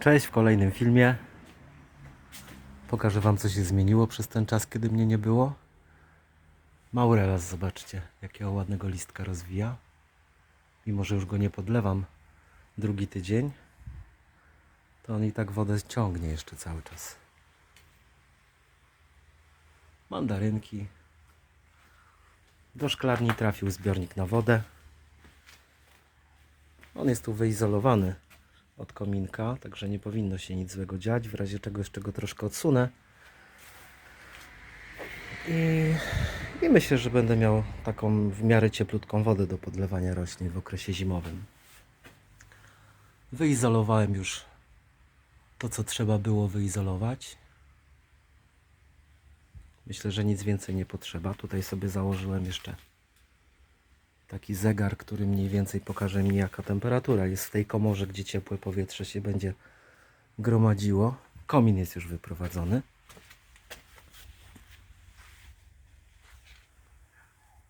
Cześć w kolejnym filmie. Pokażę Wam, co się zmieniło przez ten czas, kiedy mnie nie było. Maurelas, zobaczcie, jakiego ładnego listka rozwija. Mimo, że już go nie podlewam drugi tydzień, to on i tak wodę ciągnie jeszcze cały czas. Mandarynki. Do szklarni trafił zbiornik na wodę. On jest tu wyizolowany od kominka, także nie powinno się nic złego dziać. W razie czego jeszcze go troszkę odsunę. I, I myślę, że będę miał taką w miarę cieplutką wodę do podlewania roślin w okresie zimowym. Wyizolowałem już to, co trzeba było wyizolować. Myślę, że nic więcej nie potrzeba. Tutaj sobie założyłem jeszcze taki zegar, który mniej więcej pokaże mi jaka temperatura jest w tej komorze, gdzie ciepłe powietrze się będzie gromadziło. Komin jest już wyprowadzony.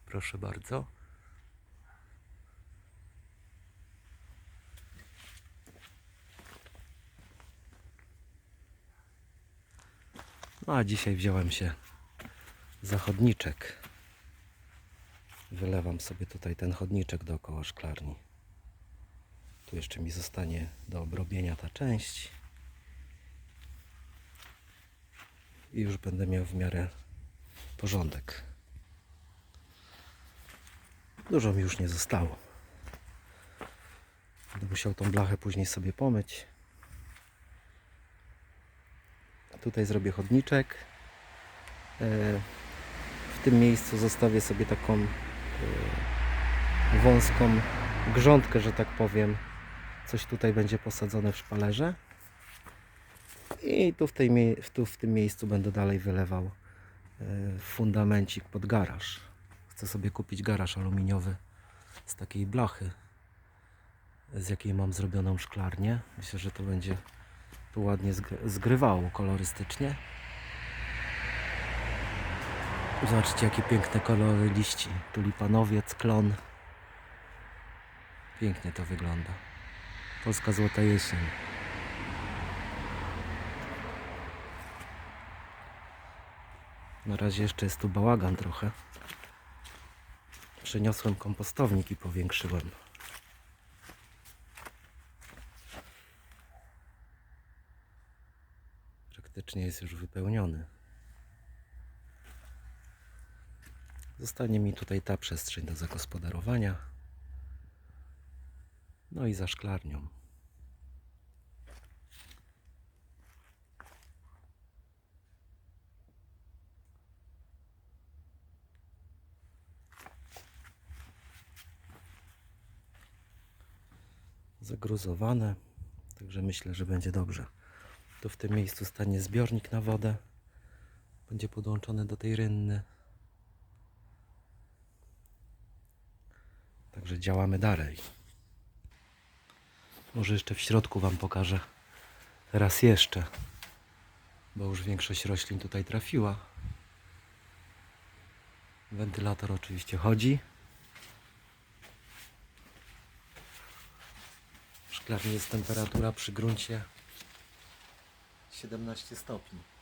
Proszę bardzo. No a dzisiaj wziąłem się za chodniczek. Wylewam sobie tutaj ten chodniczek dookoła szklarni. Tu jeszcze mi zostanie do obrobienia ta część. I już będę miał w miarę porządek. Dużo mi już nie zostało. Będę musiał tą blachę później sobie pomyć. Tutaj zrobię chodniczek. E, W tym miejscu zostawię sobie taką wąską grządkę, że tak powiem. Coś tutaj będzie posadzone w szpalerze. I tu w, tej, tu w tym miejscu będę dalej wylewał e, fundamencik pod garaż. Chcę sobie kupić garaż aluminiowy z takiej blachy, z jakiej mam zrobioną szklarnię. Myślę, że to będzie tu ładnie zgry- zgrywało kolorystycznie. Zobaczcie, jakie piękne kolory liści. Tulipanowiec, klon. Pięknie to wygląda. Polska złota jesień. Na razie jeszcze jest tu bałagan trochę. Przeniosłem kompostownik i powiększyłem. Praktycznie jest już wypełniony. Zostanie mi tutaj ta przestrzeń do zagospodarowania. No i za szklarnią. Zagruzowane, także myślę, że będzie dobrze. Tu w tym miejscu stanie zbiornik na wodę. Będzie podłączony do tej rynny. Także działamy dalej. Może jeszcze w środku Wam pokażę. Raz jeszcze. Bo już większość roślin tutaj trafiła. Wentylator oczywiście chodzi. W szklarni jest temperatura przy gruncie 17 stopni.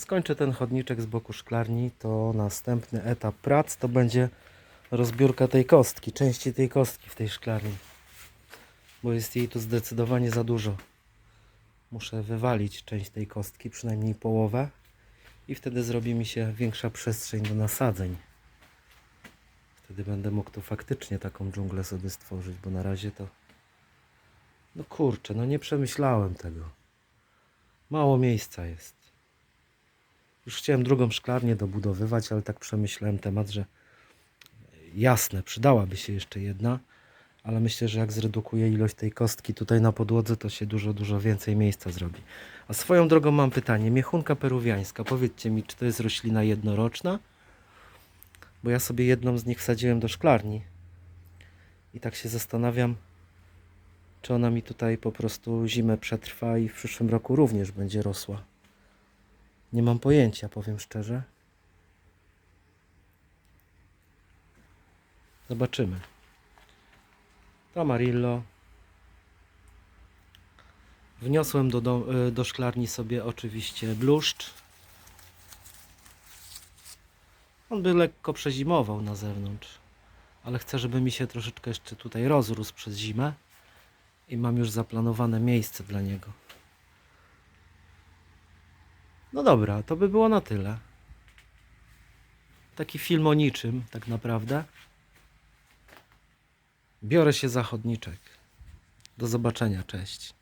Skończę ten chodniczek z boku szklarni, to następny etap prac to będzie rozbiórka tej kostki, części tej kostki w tej szklarni. Bo jest jej tu zdecydowanie za dużo. Muszę wywalić część tej kostki, przynajmniej połowę i wtedy zrobi mi się większa przestrzeń do nasadzeń. Wtedy będę mógł tu faktycznie taką dżunglę sobie stworzyć, bo na razie to... No kurczę, no nie przemyślałem tego. Mało miejsca jest. Już chciałem drugą szklarnię dobudowywać, ale tak przemyślałem temat, że jasne, przydałaby się jeszcze jedna, ale myślę, że jak zredukuję ilość tej kostki tutaj na podłodze, to się dużo, dużo więcej miejsca zrobi. A swoją drogą mam pytanie. Miechunka peruwiańska, powiedzcie mi, czy to jest roślina jednoroczna? Bo ja sobie jedną z nich wsadziłem do szklarni i tak się zastanawiam, czy ona mi tutaj po prostu zimę przetrwa i w przyszłym roku również będzie rosła. Nie mam pojęcia, powiem szczerze. Zobaczymy. To Amarillo. Wniosłem do, do, y, do szklarni sobie oczywiście bluszcz. On by lekko przezimował na zewnątrz, ale chcę, żeby mi się troszeczkę jeszcze tutaj rozrósł przez zimę i mam już zaplanowane miejsce dla niego. No dobra, to by było na tyle. Taki film o niczym, tak naprawdę. Biorę się za chodniczek. Do zobaczenia, cześć.